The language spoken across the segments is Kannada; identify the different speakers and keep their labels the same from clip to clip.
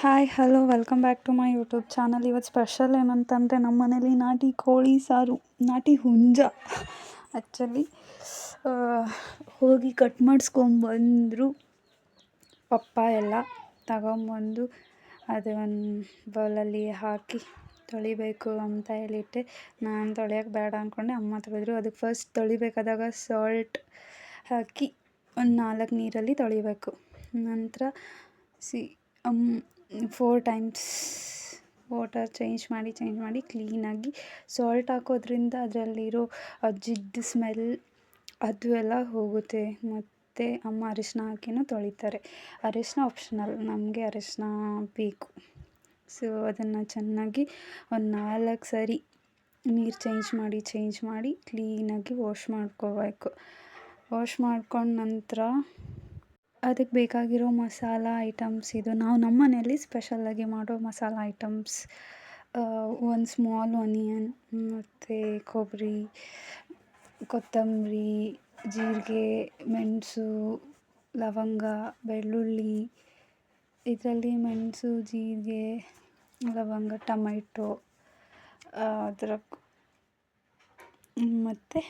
Speaker 1: Hi hello welcome back to my YouTube channel ಇವತ್ತು ಸ್ಪೆಷಲ್ ಏನಂತಂದರೆ ನಮ್ಮ ಮನೇಲಿ ನಾಟಿ ಕೋಳಿ ಸಾರು, ನಾಟಿ ಹುಂಜ. ಆ್ಯಕ್ಚುಲಿ ಹೋಗಿ ಕಟ್ ಮಾಡಿಸ್ಕೊಂಬಂದರು ಪಪ್ಪ ಎಲ್ಲ ತಗೊಂಬಂದು ಅದು ಒಂದು ಬೌಲಲ್ಲಿ ಹಾಕಿ ತೊಳಿಬೇಕು ಅಂತ ಹೇಳಿಟ್ಟೆ. ನಾನು ತೊಳೆಯೋಕೆ ಬೇಡ ಅಂದ್ಕೊಂಡೆ ಅಮ್ಮ ತೊಳೆದ್ರು. ಅದಕ್ಕೆ ಫಸ್ಟ್ ತೊಳಿಬೇಕಾದಾಗ ಸಾಲ್ಟ್ ಹಾಕಿ ಒಂದು ನಾಲ್ಕು ನೀರಲ್ಲಿ ತೊಳಿಬೇಕು. ನಂತರ ಸಿ ಫೋರ್ ಟೈಮ್ಸ್ ವಾಟರ್ ಚೇಂಜ್ ಮಾಡಿ ಚೇಂಜ್ ಮಾಡಿ ಕ್ಲೀನಾಗಿ ಸಾಲ್ಟ್ ಹಾಕೋದ್ರಿಂದ ಅದರಲ್ಲಿರೋ ಜಿಡ್ಡು ಸ್ಮೆಲ್ ಅದು ಎಲ್ಲ ಹೋಗುತ್ತೆ. ಮತ್ತು ಅಮ್ಮ ಅರಿಶಿನ ಹಾಕಿನೂ ತೊಳಿತಾರೆ. ಅರಿಶಿನ ಆಪ್ಷನಲ್ ನಮಗೆ ಅರಿಶಿನ ಬೇಕು. ಸೊ ಅದನ್ನು ಚೆನ್ನಾಗಿ ಒಂದು ನಾಲ್ಕು ಸರಿ ನೀರು ಚೇಂಜ್ ಮಾಡಿ ಚೇಂಜ್ ಮಾಡಿ ಕ್ಲೀನಾಗಿ ವಾಶ್ ಮಾಡ್ಕೋಬೇಕು. ವಾಶ್ ಮಾಡ್ಕೊಂಡ ನಂತರ ಅದಕ್ಕೆ ಬೇಕಾಗಿರೋ ಮಸಾಲ ಐಟಮ್ಸ್ ಇದು. ನಾವು ನಮ್ಮ ಮನೆಯಲ್ಲಿ ಸ್ಪೆಷಲ್ಲಾಗಿ ಮಾಡೋ ಮಸಾಲ ಐಟಮ್ಸ್ ಒಂದು ಸ್ಮಾಲ್ ಆನಿಯನ್ ಮತ್ತು ಕೊಬ್ಬರಿ, ಕೊತ್ತಂಬರಿ, ಜೀರಿಗೆ, ಮೆಣಸು, ಲವಂಗ, ಬೆಳ್ಳುಳ್ಳಿ, ಇದರಲ್ಲಿ ಮೆಣಸು, ಜೀರಿಗೆ, ಲವಂಗ, ಟೊಮೆಟೊ ಅದರ ಮತ್ತು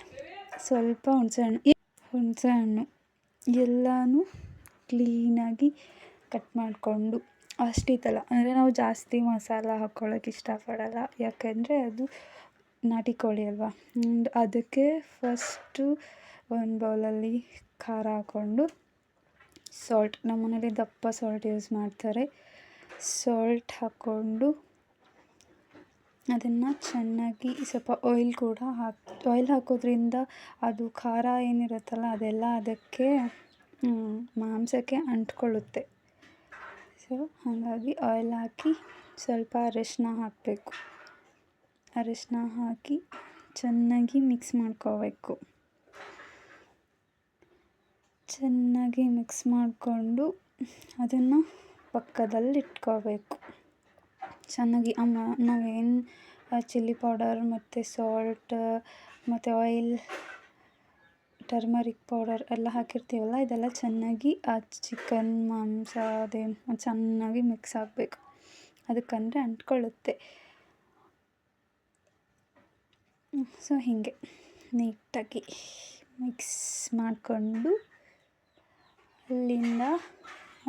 Speaker 1: ಸ್ವಲ್ಪ ಹುಣಸೆ ಹಣ್ಣು. ಹುಣಸೆ ಹಣ್ಣು ಎಲ್ಲನೂ ಕ್ಲೀನಾಗಿ ಕಟ್ ಮಾಡಿಕೊಂಡು ಅಷ್ಟಿತ್ತಲ್ಲ ಅಂದರೆ ನಾವು ಜಾಸ್ತಿ ಮಸಾಲ ಹಾಕ್ಕೊಳ್ಳೋಕೆ ಇಷ್ಟಪಡಲ್ಲ. ಯಾಕೆಂದರೆ ಅದು ನಾಟಿ ಕೋಳಿ ಅಲ್ವಾ? ಅದಕ್ಕೆ ಫಸ್ಟು ಒಂದು ಬೌಲಲ್ಲಿ ಖಾರ ಹಾಕ್ಕೊಂಡು ಸಾಲ್ಟ್ ನಮ್ಮ ಮನೇಲಿ ದಪ್ಪ ಸಾಲ್ಟ್ ಯೂಸ್ ಮಾಡ್ತಾರೆ. ಸಾಲ್ಟ್ ಹಾಕ್ಕೊಂಡು ಅದನ್ನು ಚೆನ್ನಾಗಿ ಸ್ವಲ್ಪ ಆಯಿಲ್ ಕೂಡ ಹಾಕಿ ಆಯಿಲ್ ಹಾಕೋದ್ರಿಂದ ಅದು ಖಾರ ಏನಿರುತ್ತಲ್ಲ ಅದೆಲ್ಲ ಅದಕ್ಕೆ ಮಾಂಸಕ್ಕೆ ಅಂಟ್ಕೊಳ್ಳುತ್ತೆ. ಸೊ ಹಾಗಾಗಿ ಆಯಿಲ್ ಹಾಕಿ ಸ್ವಲ್ಪ ಅರಿಶಿನ ಹಾಕಬೇಕು. ಅರಿಶಿನ ಹಾಕಿ ಚೆನ್ನಾಗಿ ಮಿಕ್ಸ್ ಮಾಡ್ಕೋಬೇಕು. ಚೆನ್ನಾಗಿ ಮಿಕ್ಸ್ ಮಾಡಿಕೊಂಡು ಅದನ್ನು ಪಕ್ಕದಲ್ಲಿ ಇಟ್ಕೋಬೇಕು. ಚೆನ್ನಾಗಿ ಅಮ್ಮ ನಾವೇನು ಚಿಲ್ಲಿ ಪೌಡರ್ ಮತ್ತು ಸಾಲ್ಟ್ ಮತ್ತು ಆಯಿಲ್ ಟರ್ಮರಿಕ್ ಪೌಡರ್ ಎಲ್ಲ ಹಾಕಿರ್ತೀವಲ್ಲ, ಇದೆಲ್ಲ ಚೆನ್ನಾಗಿ ಆ ಚಿಕನ್ ಮಾಂಸ, ಅದೇ ಚೆನ್ನಾಗಿ ಮಿಕ್ಸ್ ಆಗಬೇಕು. ಅದಕ್ಕಂದರೆ ಅಂಟ್ಕೊಳ್ಳುತ್ತೆ. ಸೊ ಹೀಗೆ ನೀಟಾಗಿ ಮಿಕ್ಸ್ ಮಾಡಿಕೊಂಡು ಅಲ್ಲಿಂದ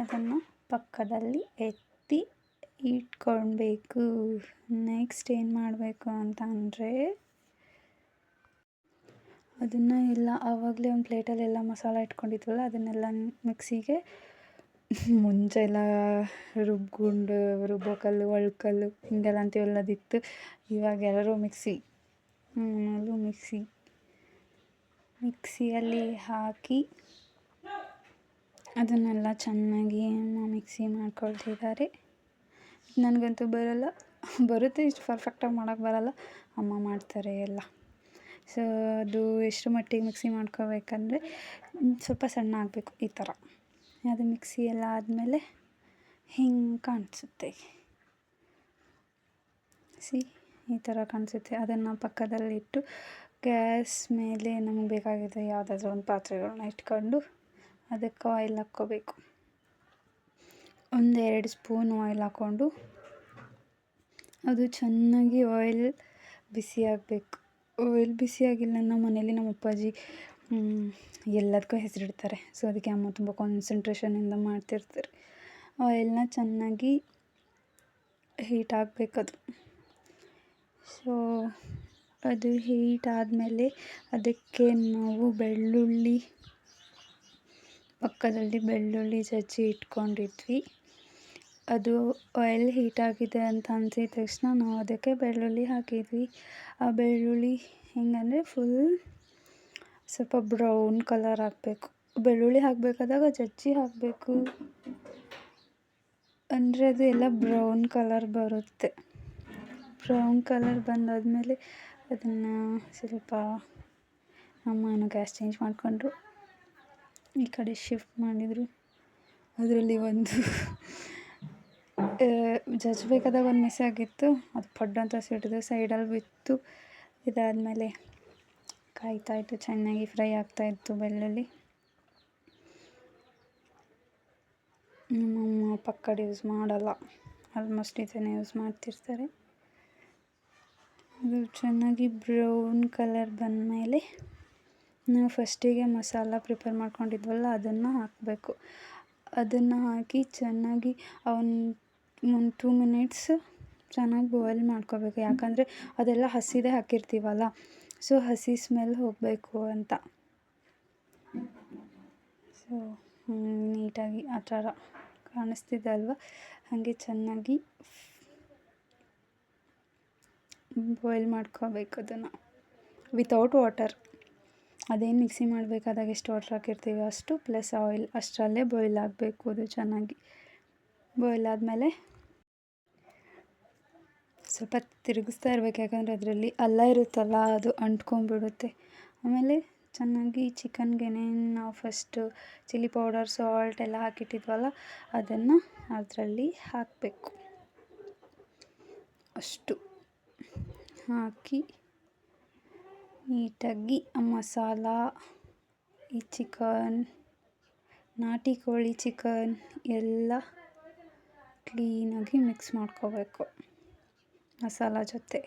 Speaker 1: ಅದನ್ನು ಪಕ್ಕದಲ್ಲಿ ಎತ್ತಿ ಇಟ್ಕೊಳ್ಬೇಕು. ನೆಕ್ಸ್ಟ್ ಏನು ಮಾಡಬೇಕು ಅಂತ ಅಂದರೆ ಅದನ್ನು ಎಲ್ಲ ಆವಾಗಲೇ ಒಂದು ಪ್ಲೇಟಲ್ಲೆಲ್ಲ ಮಸಾಲ ಇಟ್ಕೊಂಡಿದ್ವಲ್ಲ, ಅದನ್ನೆಲ್ಲ ಮಿಕ್ಸಿಗೆ ಮುಂಚೆ ಎಲ್ಲ ರುಬ್ಕೊಂಡು ರುಬ್ಬೋ ಕಲ್ಲು ಒಳ್ಕಲ್ಲು ಹಿಂಗೆಲ್ಲ ಅಂತೀವಲ್ಲ ಅದಿತ್ತು ಇವಾಗ ಎಲ್ಲರೂ ಮಿಕ್ಸಿ ಅದು ಮಿಕ್ಸಿ, ಮಿಕ್ಸಿಯಲ್ಲಿ ಹಾಕಿ ಅದನ್ನೆಲ್ಲ ಚೆನ್ನಾಗಿ ಮಿಕ್ಸಿ ಮಾಡ್ಕೊಳ್ತಿದ್ದಾರೆ. ನನಗಂತೂ ಬರಲ್ಲ, ಬರುತ್ತೆ, ಇಷ್ಟು ಪರ್ಫೆಕ್ಟಾಗಿ ಮಾಡೋಕ್ಕೆ ಬರಲ್ಲ, ಅಮ್ಮ ಮಾಡ್ತಾರೆ ಎಲ್ಲ. ಸೊ ಅದು ಎಷ್ಟು ಮಟ್ಟಿಗೆ ಮಿಕ್ಸಿ ಮಾಡ್ಕೋಬೇಕಂದ್ರೆ ಸ್ವಲ್ಪ ಸಣ್ಣ ಆಗಬೇಕು ಈ ಥರ. ಅದು ಮಿಕ್ಸಿ ಎಲ್ಲ ಆದಮೇಲೆ ಹಿಂಗೆ ಕಾಣಿಸುತ್ತೆ. ಸಿ, ಈ ಥರ ಕಾಣಿಸುತ್ತೆ. ಅದನ್ನು ಪಕ್ಕದಲ್ಲಿಟ್ಟು ಗ್ಯಾಸ್ ಮೇಲೆ ನಮಗೆ ಬೇಕಾಗಿದೆ ಯಾವುದಾದ್ರೂ ಒಂದು ಪಾತ್ರೆಗಳನ್ನ ಇಟ್ಕೊಂಡು ಅದಕ್ಕೆ ಆಯಿಲ್ ಹಾಕ್ಕೋಬೇಕು. ಒಂದೆರಡು ಸ್ಪೂನ್ ಆಯಿಲ್ ಹಾಕ್ಕೊಂಡು ಅದು ಚೆನ್ನಾಗಿ ಆಯಿಲ್ ಬಿಸಿ ಆಗಬೇಕು. ಆಯಿಲ್ ಬಿಸಿಯಾಗಿಲ್ಲ ನಮ್ಮ ಮನೇಲಿ ನಮ್ಮ ಅಪ್ಪಾಜಿ ಎಲ್ಲದಕ್ಕೂ ಹೆಸರಿಡ್ತಾರೆ. ಸೊ ಅದಕ್ಕೆ ಅಮ್ಮ ತುಂಬ ಕಾನ್ಸಂಟ್ರೇಷನಿಂದ ಮಾಡ್ತಿರ್ತಾರೆ. ಆಯಿಲ್ನ ಚೆನ್ನಾಗಿ ಹೀಟ್ ಆಗಬೇಕದು. ಸೊ ಅದು ಹೀಟ್ ಆದಮೇಲೆ ಅದಕ್ಕೆ ನಾವು ಬೆಳ್ಳುಳ್ಳಿ, ಪಕ್ಕದಲ್ಲಿ ಬೆಳ್ಳುಳ್ಳಿ ಜಜ್ಜಿ ಇಟ್ಕೊಂಡಿದ್ವಿ. ಅದು ಆಯಿಲ್ ಹೀಟ್ ಆಗಿದೆ ಅಂತ ಅನ್ಸಿದ ತಕ್ಷಣ ನಾವು ಅದಕ್ಕೆ ಬೆಳ್ಳುಳ್ಳಿ ಹಾಕಿದ್ವಿ. ಆ ಬೆಳ್ಳುಳ್ಳಿ ಹೆಂಗಂದರೆ ಫುಲ್ ಸ್ವಲ್ಪ ಬ್ರೌನ್ ಕಲರ್ ಆಗಬೇಕು ಬೆಳ್ಳುಳ್ಳಿ ಹಾಕಬೇಕಾದಾಗ ಜಜ್ಜಿ ಹಾಕಬೇಕು. ಅಂದರೆ ಅದು ಎಲ್ಲ ಬ್ರೌನ್ ಕಲರ್ ಬರುತ್ತೆ. ಬ್ರೌನ್ ಕಲರ್ ಬಂದಾದಮೇಲೆ ಅದನ್ನು ಸ್ವಲ್ಪ ಅಮ್ಮನೂ ಗ್ಯಾಸ್ ಚೇಂಜ್ ಮಾಡಿಕೊಂಡ್ರು. ಈ ಕಡೆ ಶಿಫ್ಟ್ ಮಾಡಿದರು. ಅದರಲ್ಲಿ ಒಂದು ಜಜ್ಜಬೇಕಾದಾಗ ಒಂದು ಮಿಸ್ ಆಗಿತ್ತು. ಅದು ಫಡ್ ಅಂತ ಸಿಡಿದು ಸೈಡಲ್ಲಿ ಬಿತ್ತು. ಇದಾದಮೇಲೆ ಕಾಯ್ತಾಯಿತ್ತು ಚೆನ್ನಾಗಿ ಫ್ರೈ ಆಗ್ತಾಯಿತ್ತು ಬೆಳ್ಳುಳ್ಳಿ ನಮ್ಮಮ್ಮ ಪಕ್ಕಡ ಯೂಸ್ ಮಾಡಲ್ಲ. ಆಲ್ಮೋಸ್ಟ್ ಇದನ್ನೇ ಯೂಸ್ ಮಾಡ್ತಿರ್ತಾರೆ. ಅದು ಚೆನ್ನಾಗಿ ಬ್ರೌನ್ ಕಲರ್ ಬಂದಮೇಲೆ ನಾವು ಫಸ್ಟಿಗೆ ಮಸಾಲ ಪ್ರಿಪೇರ್ ಮಾಡ್ಕೊಂಡಿದ್ವಲ್ಲ, ಅದನ್ನು ಹಾಕಬೇಕು. ಅದನ್ನು ಹಾಕಿ ಚೆನ್ನಾಗಿ ಒಂದು ಒಂದು ಟೂ ಮಿನಿಟ್ಸ್ ಚೆನ್ನಾಗಿ ಬಾಯ್ಲ್ ಮಾಡ್ಕೋಬೇಕು. ಯಾಕಂದರೆ ಅದೆಲ್ಲ ಹಸಿದೇ ಹಾಕಿರ್ತೀವಲ್ಲ. ಸೊ ಹಸಿ ಸ್ಮೆಲ್ ಹೋಗಬೇಕು ಅಂತ. ಸೊ ನೀಟಾಗಿ ಆ ಥರ ಕಾಣಿಸ್ತಿದೆ ಅಲ್ವಾ? ಹಾಗೆ ಚೆನ್ನಾಗಿ ಬಾಯ್ಲ್ ಮಾಡ್ಕೋಬೇಕು ಅದನ್ನು. ವಿತೌಟ್ ವಾಟರ್ ಅದೇನು ಮಿಕ್ಸಿ ಮಾಡಬೇಕಾದಾಗ ಎಷ್ಟು ವಾಟರ್ ಹಾಕಿರ್ತೀವಿ ಅಷ್ಟು ಪ್ಲಸ್ ಆಯಿಲ್ ಅಷ್ಟರಲ್ಲೇ ಬಾಯ್ಲ್ ಆಗಬೇಕು ಅದು ಚೆನ್ನಾಗಿ. ಬಾಯ್ಲ್ ಆದಮೇಲೆ ಸ್ವಲ್ಪ ತಿರುಗಿಸ್ತಾ ಇರಬೇಕು, ಯಾಕಂದರೆ ಅದರಲ್ಲಿ ಅಲ್ಲ ಇರುತ್ತಲ್ಲ, ಅದು ಅಂಟ್ಕೊಂಡ್ಬಿಡುತ್ತೆ. ಆಮೇಲೆ ಚೆನ್ನಾಗಿ ಚಿಕನ್ಗೆ ನಾವು ಫಸ್ಟು ಚಿಲ್ಲಿ ಪೌಡರ್ ಸಾಲ್ಟ್ ಎಲ್ಲ ಹಾಕಿಟ್ಟಿದ್ವಲ್ಲ, ಅದನ್ನು ಅದರಲ್ಲಿ ಹಾಕಬೇಕು. ಅಷ್ಟು. ಹಾಕಿ ನೀಟಾಗಿ ಮಸಾಲ, ಈ ಚಿಕನ್, ನಾಟಿ ಕೋಳಿ ಚಿಕನ್ ಎಲ್ಲ ಕ್ಲೀನಾಗಿ ಮಿಕ್ಸ್ ಮಾಡ್ಕೋಬೇಕು. ಮಸಾಲ ಜೊತೆ.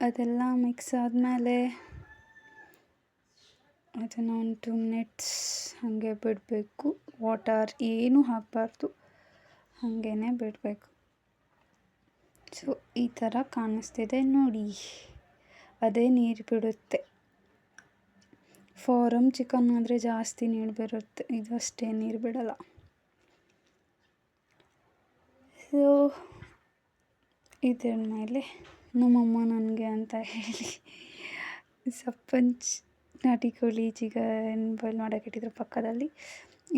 Speaker 1: ಅದೆಲ್ಲ ಮಿಕ್ಸ್ ಆದಮೇಲೆ ಅದನ್ನು ಒಂದು ಟು ಮಿನಿಟ್ಸ್ ಹಾಗೆ ಬಿಡಬೇಕು. ವಾಟರ್ ಏನೂ ಹಾಕಬಾರ್ದು. ಹಾಗೇ ಬಿಡಬೇಕು. ಸೊ ಈ ಥರ ಕಾಣಿಸ್ತಿದೆ ನೋಡಿ. ಅದೇ ನೀರು ಬಿಡುತ್ತೆ. ಫಾರಮ್ ಚಿಕನ್ ಆದರೆ ಜಾಸ್ತಿ ನೀರು ಬರುತ್ತೆ. ಇದು ಅಷ್ಟೇ ನೀರು ಬಿಡಲ್ಲ. ಸೊ ಇದರ ಮೇಲೆ, ನಮ್ಮಮ್ಮ ನನಗೆ ಅಂತ ಹೇಳಿ ಸಪ್ಪಂಚ್ ನಾಟಿ ಕೋಳಿ ಚಿಕನ್ ಬಾಯ್ಲ್ ಮಾಡೋಕ್ಕಿಟ್ಟಿದ್ರು ಪಕ್ಕದಲ್ಲಿ.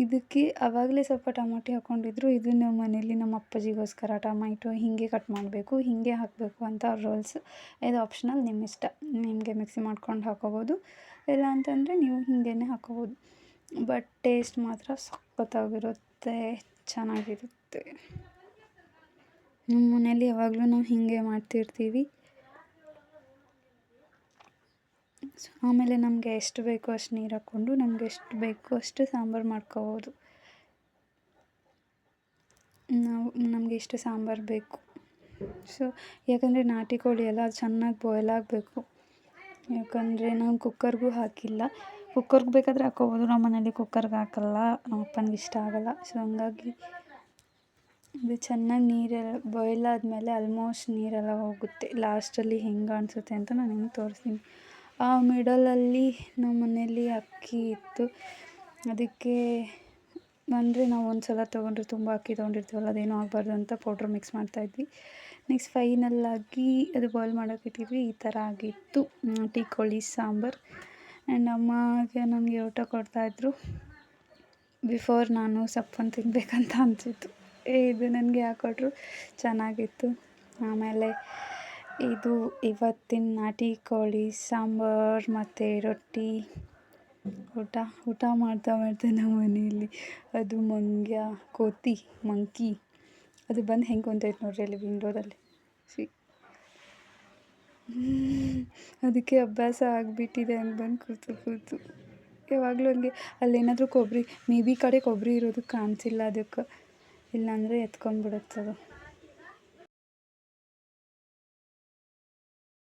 Speaker 1: ಇದಕ್ಕೆ ಆವಾಗಲೇ ಸ್ವಲ್ಪ ಟಮಾಟಿ ಹಾಕ್ಕೊಂಡಿದ್ರು ಇದು ನಮ್ಮ ಮನೇಲಿ ನಮ್ಮ ಅಪ್ಪಾಜಿಗೋಸ್ಕರ ಟೊಮ್ಯಾಟೊ ಹೀಗೆ ಕಟ್ ಮಾಡಬೇಕು, ಹೀಗೆ ಹಾಕಬೇಕು ಅಂತ ರೂಲ್ಸ್ ಇದು ಆಪ್ಷನಲ್ ನಿಮ್ಮ ಇಷ್ಟ. ನಿಮಗೆ ಮಿಕ್ಸಿ ಮಾಡ್ಕೊಂಡು ಹಾಕೋಬೋದು. ಇಲ್ಲ ಅಂತಂದರೆ ನೀವು ಹೀಗೇ ಹಾಕೋಬೋದು. ಬಟ್ ಟೇಸ್ಟ್ ಮಾತ್ರ ಸಖತ್ತಾಗಿರುತ್ತೆ, ಚೆನ್ನಾಗಿರುತ್ತೆ. ನಮ್ಮ ಮನೇಲಿ ಯಾವಾಗಲೂ ನಾವು ಹೀಗೆ ಮಾಡ್ತಿರ್ತೀವಿ. ಸೊ ಆಮೇಲೆ ನಮಗೆ ಎಷ್ಟು ಬೇಕೋ ಅಷ್ಟು ನೀರು ಹಾಕ್ಕೊಂಡು ನಮ್ಗೆ ಎಷ್ಟು ಬೇಕೋ ಅಷ್ಟು ಸಾಂಬಾರು ಮಾಡ್ಕೋಬೋದು. ನಾವು, ನಮಗೆ ಎಷ್ಟು ಸಾಂಬಾರು ಬೇಕು. ಸೊ ಯಾಕಂದರೆ ನಾಟಿ ಕೋಳಿ ಎಲ್ಲ ಚೆನ್ನಾಗಿ ಬಾಯ್ಲ್ ಆಗಬೇಕು. ಯಾಕಂದರೆ ನಾವು ಕುಕ್ಕರ್ಗೂ ಹಾಕಿಲ್ಲ. ಕುಕ್ಕರ್ಗೆ ಬೇಕಾದರೆ ಹಾಕ್ಕೋಬೋದು. ನಮ್ಮ ಮನೇಲಿ ಕುಕ್ಕರ್ಗೆ ಹಾಕಲ್ಲ. ನಮ್ಮ ಅಪ್ಪನಿಗೆ ಇಷ್ಟ ಆಗಲ್ಲ. ಸೊ ಹಂಗಾಗಿ ಇದು ಚೆನ್ನಾಗಿ ನೀರೆಲ್ಲ ಬಾಯ್ಲ್ ಆದಮೇಲೆ ಆಲ್ಮೋಸ್ಟ್ ನೀರೆಲ್ಲ ಹೋಗುತ್ತೆ. ಲಾಸ್ಟಲ್ಲಿ ಹೆಂಗೆ ಅನಿಸುತ್ತೆ ಅಂತ ನಾನು ನಿಮ್ಗೆ ತೋರಿಸ್ತೀನಿ. ಆ ಮಿಡಲಲ್ಲಿ ನಮ್ಮ ಮನೆಯಲ್ಲಿ ಅಕ್ಕಿ ಇತ್ತು. ಅದಕ್ಕೆ ಅಂದರೆ ನಾವು ಒಂದು ಸಲ ತೊಗೊಂಡ್ರೆ ತುಂಬ ಅಕ್ಕಿ ತೊಗೊಂಡಿರ್ತೀವಲ್ಲ, ಅದೇನೂ ಆಗಬಾರ್ದು ಅಂತ ಪೌಡ್ರ್ ಮಿಕ್ಸ್ ಮಾಡ್ತಾಯಿದ್ವಿ ನೆಕ್ಸ್ಟ್ ಫೈನಲ್ಲಾಗಿ ಅದು ಬಾಯ್ಲ್ ಮಾಡೋಕೆ ಇಟ್ಟಿದ್ವಿ. ಈ ಥರ ಆಗಿತ್ತು. ಟೀ, ಕೋಳಿ, ಸಾಂಬಾರು. ಆ್ಯಂಡ್ ಅಮ್ಮಗೆ ನನಗೆ ಊಟ ಕೊಡ್ತಾಯಿದ್ರು ಬಿಫೋರ್ ನಾನು ಸಪ್ಪನ್ನು ತಿನ್ನಬೇಕಂತ ಅನಿಸಿತ್ತು. ಇದು ನನಗೆ ಹಾಕ್ಕೊಟ್ರು ಚೆನ್ನಾಗಿತ್ತು. ಆಮೇಲೆ ಇದು ಇವತ್ತಿನ ನಾಟಿ ಕೋಳಿ, ಸಾಂಬಾರು ಮತ್ತು ರೊಟ್ಟಿ. ಊಟ ಊಟ ಮಾಡ್ತಾ ಮಾಡ್ತಾ ನಮ್ಮ ಮನೆಯಲ್ಲಿ ಅದು ಮಂಗ್ಯ, ಕೋತಿ, ಮಂಕಿ. ಅದು ಬಂದು ಹೆಂಗೆ ಕುಂತೈತೆ ನೋಡ್ರಿ ಅಲ್ಲಿ ವಿಂಡೋದಲ್ಲಿ. ಸಿ ಅದಕ್ಕೆ ಅಭ್ಯಾಸ ಆಗಿಬಿಟ್ಟಿದೆ ಹಂಗೆ ಬಂದು ಕೂತು ಕೂತು. ಯಾವಾಗಲೂ ಹಂಗೆ. ಅಲ್ಲೇನಾದರೂ ಕೊಬ್ಬರಿ, ಮೇ ಬಿ ಕಡೆ ಕೊಬ್ಬರಿ ಇರೋದು ಕಾಣಿಸಿಲ್ಲ ಅದಕ್ಕೆ. ಇಲ್ಲಾಂದರೆ ಎತ್ಕೊಂಡ್ಬಿಡುತ್ತದು.